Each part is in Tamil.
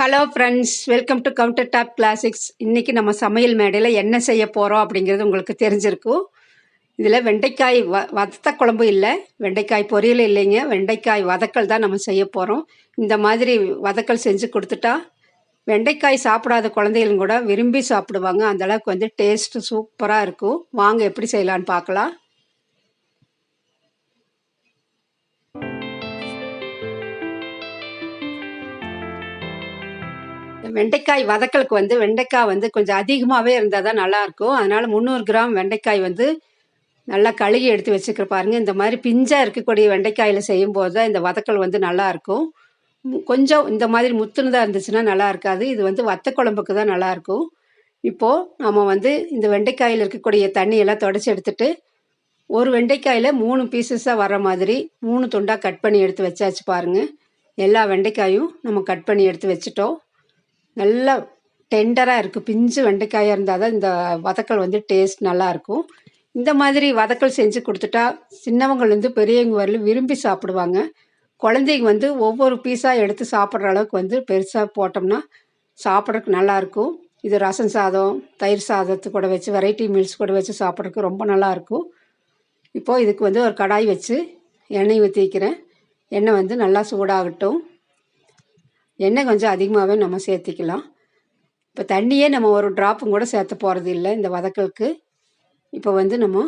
Hello friends welcome to countertop classics இன்றைக்கி நம்ம சமையல் மேடையில் என்ன செய்ய போகிறோம் அப்படிங்கிறது உங்களுக்கு தெரிஞ்சிருக்கும். இதில் வெண்டைக்காய் வ வதத்த குழம்பு இல்லை. வெண்டைக்காய் பொரியல் இல்லைங்க. வெண்டைக்காய் வதக்கல் தான் நம்ம செய்ய போகிறோம் இந்த மாதிரி வதக்கல் செஞ்சு கொடுத்துட்டா வெண்டைக்காய் சாப்பிடாத குழந்தைகளும் கூட விரும்பி சாப்பிடுவாங்க. அந்த அளவுக்கு வந்து டேஸ்ட்டு சூப்பராக இருக்கும். வாங்க எப்படி செய்யலான்னு பார்க்கலாம். வெண்டைக்காய் வதக்கலுக்கு வந்து வெண்டைக்காய் வந்து கொஞ்சம் அதிகமாகவே இருந்தால் தான் நல்லாயிருக்கும். அதனால் முந்நூறு கிராம் வெண்டைக்காய் வந்து நல்லா கழுகி எடுத்து வச்சுக்கிற பாருங்க. இந்த மாதிரி பிஞ்சாக இருக்கக்கூடிய வெண்டைக்காயில் செய்யும்போது தான் இந்த வதக்கல் வந்து நல்லாயிருக்கும். கொஞ்சம் இந்த மாதிரி முத்துனதாக இருந்துச்சுன்னா நல்லா இருக்காது இது வந்து வத்த குழம்புக்கு தான் நல்லாயிருக்கும். இப்போது நம்ம வந்து இந்த வெண்டைக்காயில் இருக்கக்கூடிய தண்ணியெல்லாம் தொடச்சி எடுத்துட்டு ஒரு வெண்டைக்காயில் மூணு பீசஸாக வர மாதிரி மூணு துண்டாக கட் பண்ணி எடுத்து வச்சாச்சு பாருங்கள் எல்லா வெண்டைக்காயும் நம்ம கட் பண்ணி எடுத்து வச்சுட்டோம். நல்லா டெண்டராக இருக்குது பிஞ்சு வெண்டைக்காயாக இருந்தால் தான் இந்த வதக்கல் வந்து டேஸ்ட் நல்லாயிருக்கும் இந்த மாதிரி வதக்கல் செஞ்சு கொடுத்துட்டா சின்னவங்கலேருந்து பெரியவங்க வரலும் விரும்பி சாப்பிடுவாங்க. குழந்தைங்க வந்து ஒவ்வொரு பீஸாக எடுத்து சாப்பிட்ற அளவுக்கு வந்து பெருசாக போட்டோம்னா சாப்பிட்றதுக்கு நல்லாயிருக்கும் இது ரசம் சாதம் தயிர் சாதத்து கூட வச்சு வெரைட்டி மீல்ஸ் கூட வச்சு சாப்பிட்றதுக்கு ரொம்ப நல்லாயிருக்கும் இப்போது இதுக்கு வந்து ஒரு கடாய் வச்சு எண்ணெய் ஊற்றிக்கிறேன் எண்ணெய் வந்து நல்லா சூடாகட்டும். எண்ணெய் கொஞ்சம் அதிகமாகவே நம்ம சேர்த்திக்கலாம். இப்போ தண்ணியே நம்ம ஒரு ட்ராப்பும் கூட சேர்த்த போகிறது இல்லை இந்த வதக்கலுக்கு. இப்போ வந்து நம்ம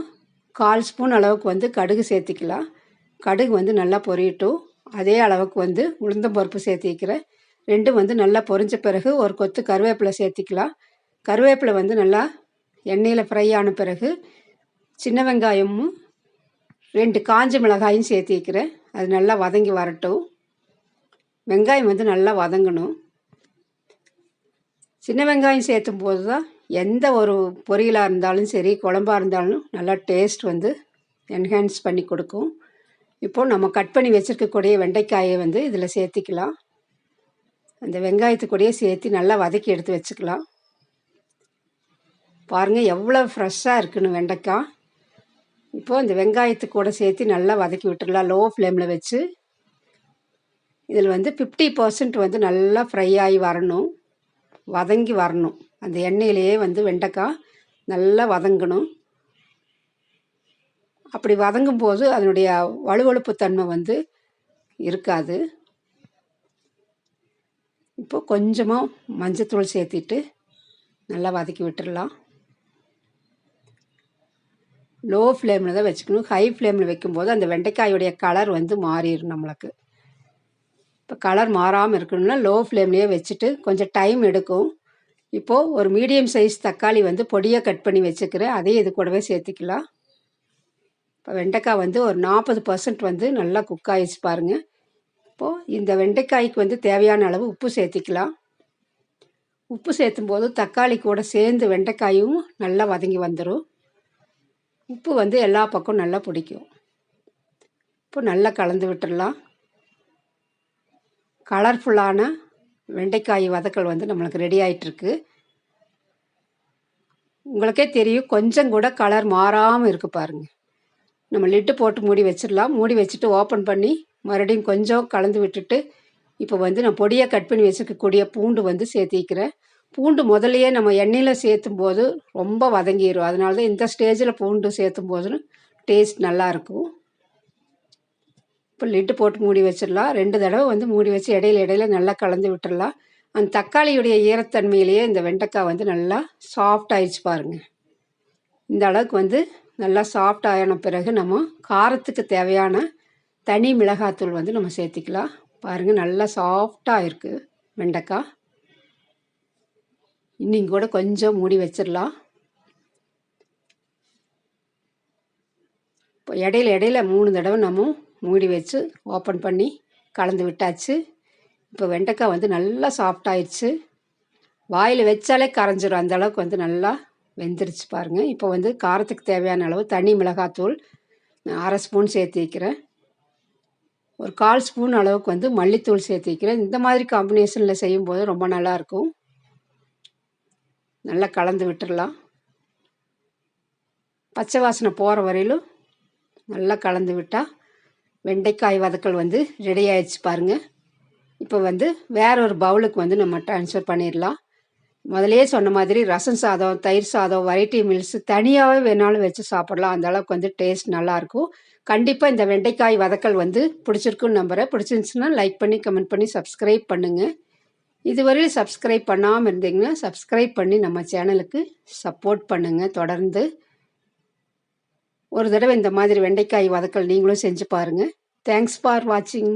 கால் ஸ்பூன் அளவுக்கு வந்து கடுகு சேர்த்திக்கலாம். கடுகு வந்து நல்லா பொரியட்டும். அதே அளவுக்கு வந்து உளுந்தம்பருப்பு சேர்த்திக்கிறேன் ரெண்டும் வந்து நல்லா பொரிஞ்ச பிறகு ஒரு கொத்து கருவேப்பிலை சேர்த்திக்கலாம். கருவேப்பிலை வந்து நல்லா எண்ணெயில் ஃப்ரை ஆன பிறகு சின்ன வெங்காயமும் ரெண்டு காஞ்ச மிளகாயும் சேர்த்திக்கிறேன் அது நல்லா வதங்கி வரட்டும். வெங்காயம் வந்து நல்லா வதங்கணும். சின்ன வெங்காயம் சேர்த்தும் போது தான் எந்த ஒரு பொரியலாக இருந்தாலும் சரி குழம்பாக இருந்தாலும் நல்லா டேஸ்ட் வந்து என்ஹான்ஸ் பண்ணி கொடுக்கும். இப்போது நம்ம கட் பண்ணி வச்சுருக்கக்கூடிய வெண்டைக்காயை வந்து இதில் சேர்த்திக்கலாம். அந்த வெங்காயத்துக்கூடயே சேர்த்து நல்லா வதக்கி எடுத்து வச்சுக்கலாம். பாருங்கள் எவ்வளோ ஃப்ரெஷ்ஷாக இருக்குன்னு வெண்டைக்காய். இப்போது இந்த வெங்காயத்து கூட சேர்த்து நல்லா வதக்கி விட்டுடலாம். லோ ஃப்ளேமில் வச்சு இதில் வந்து ஃபிஃப்டி பர்சன்ட் வந்து நல்லா ஃப்ரை ஆகி வரணும். வதங்கி வரணும். அந்த எண்ணெயிலேயே வந்து வெண்டைக்காய் நல்லா வதங்கணும். அப்படி வதங்கும் போது அதனுடைய வலுவழுப்பு தன்மை வந்து இருக்காது. இப்போ கொஞ்சமாக மஞ்சத்தூள் சேர்த்திட்டு நல்லா வதக்கி விட்டுடலாம் லோ ஃப்ளேமில் தான் வச்சுக்கணும். ஹை ஃப்ளேமில் வைக்கும்போது அந்த வெண்டைக்காயுடைய கலர் வந்து மாறிடும் நம்மளுக்கு. இப்போ கலர் மாறாமல் இருக்கணும்னா லோ ஃப்ளேம்லேயே வச்சுட்டு கொஞ்சம் டைம் எடுக்கும். இப்போது ஒரு மீடியம் சைஸ் தக்காளி வந்து பொடியாக கட் பண்ணி வச்சுக்கிறேன். அதையும் இது கூடவே சேர்த்துக்கலாம். இப்போ வெண்டைக்காய் வந்து ஒரு நாற்பது பர்சன்ட் வந்து நல்லா குக் ஆகிடுச்சு பாருங்கள் இப்போது இந்த வெண்டைக்காய்க்கு வந்து தேவையான அளவு உப்பு சேர்த்திக்கலாம். உப்பு சேர்த்தும் போது தக்காளி கூட சேர்ந்து வெண்டைக்காயும் நல்லா வதங்கி வந்துடும் உப்பு வந்து எல்லா பக்கம் நல்லா பிடிக்கும். இப்போ நல்லா கலந்து விட்டுடலாம் கலர்ஃபுல்லான வெண்டைக்காய் வதக்கல் வந்து நம்மளுக்கு ரெடி ஆகிட்டுருக்கு உங்களுக்கே தெரியும் கொஞ்சம் கூட கலர் மாறாமல் இருக்குது பாருங்கள் நம்ம லிட்டு போட்டு மூடி வச்சிடலாம். மூடி வச்சுட்டு ஓப்பன் பண்ணி மறுபடியும் கொஞ்சம் கலந்து விட்டுட்டு இப்போ வந்து நான் பொடியாக கட் பண்ணி வச்சுருக்கக்கூடிய பூண்டு வந்து சேர்த்திக்கிறேன். பூண்டு முதல்லையே நம்ம எண்ணெயில் சேர்த்தும் போது ரொம்ப வதங்கிடும் அதனால தான் இந்த ஸ்டேஜில் பூண்டு சேர்த்தும் போது டேஸ்ட் நல்லாயிருக்கும் இப்போ லிட்டு போட்டு மூடி வச்சிடலாம். ரெண்டு தடவை வந்து மூடி வச்சு இடையில இடையில நல்லா கலந்து விட்டுடலாம். அந்த தக்காளியுடைய ஈரத்தன்மையிலேயே இந்த வெண்டைக்காய் வந்து நல்லா சாஃப்ட் ஆயிடுச்சு பாருங்கள் இந்த அளவுக்கு வந்து நல்லா சாஃப்ட் ஆகின பிறகு நம்ம காரத்துக்கு தேவையான தனி மிளகாத்தூள் வந்து நம்ம சேர்த்திக்கலாம். பாருங்கள் நல்லா சாஃப்டாக இருக்குது வெண்டைக்காய். இன்னும் கூட கொஞ்சம் மூடி வச்சிடலாம். இப்போ இடையில இடையில மூணு தடவை நம்ம மூடி வச்சு ஓப்பன் பண்ணி கலந்து விட்டாச்சு. இப்போ வெண்டைக்காய் வந்து நல்லா சாஃப்டாயிடுச்சு வாயில் வச்சாலே கரைஞ்சிரும். அந்த அளவுக்கு வந்து நல்லா வெந்துருச்சு பாருங்கள் இப்போ வந்து காரத்துக்கு தேவையான அளவு தனி மிளகாத்தூள் அரை ஸ்பூன் சேர்த்து வைக்கிறேன். ஒரு கால் ஸ்பூன் அளவுக்கு வந்து மல்லித்தூள் சேர்த்து வைக்கிறேன். இந்த மாதிரி காம்பினேஷனில் செய்யும்போது ரொம்ப நல்லாயிருக்கும் நல்லா கலந்து விட்டுடலாம் பச்சை வாசனை போகிற வரையிலும் நல்லா கலந்து விட்டால் வெண்டைக்காய் வதக்கல் வந்து ரெடி ஆயிடுச்சு பாருங்கள் இப்போ வந்து வேற ஒரு பவுலுக்கு வந்து நம்ம ட்ரான்ஸ்ஃபர் பண்ணிடலாம். முதலே சொன்ன மாதிரி ரசம் சாதம் தயிர் சாதம் வெரைட்டி மீல்ஸ் தனியாகவே வேணாலும் வச்சு சாப்பிடலாம். அந்த அளவுக்கு வந்து டேஸ்ட் நல்லாயிருக்கும் கண்டிப்பாக இந்த வெண்டைக்காய் வதக்கல் வந்து பிடிச்சிருக்குன்னு நம்புகிறேன் பிடிச்சிருந்துச்சுன்னா லைக் பண்ணி கமெண்ட் பண்ணி சப்ஸ்கிரைப் பண்ணுங்கள் இதுவரையும் சப்ஸ்கிரைப் பண்ணாமல் இருந்தீங்கன்னா சப்ஸ்கிரைப் பண்ணி நம்ம சேனலுக்கு சப்போர்ட் பண்ணுங்கள் தொடர்ந்து ஒரு தடவை இந்த மாதிரி வெண்டைக்காய் வதக்கல் நீங்களும் செஞ்சு பாருங்கள் தேங்க்ஸ் ஃபார் வாட்சிங்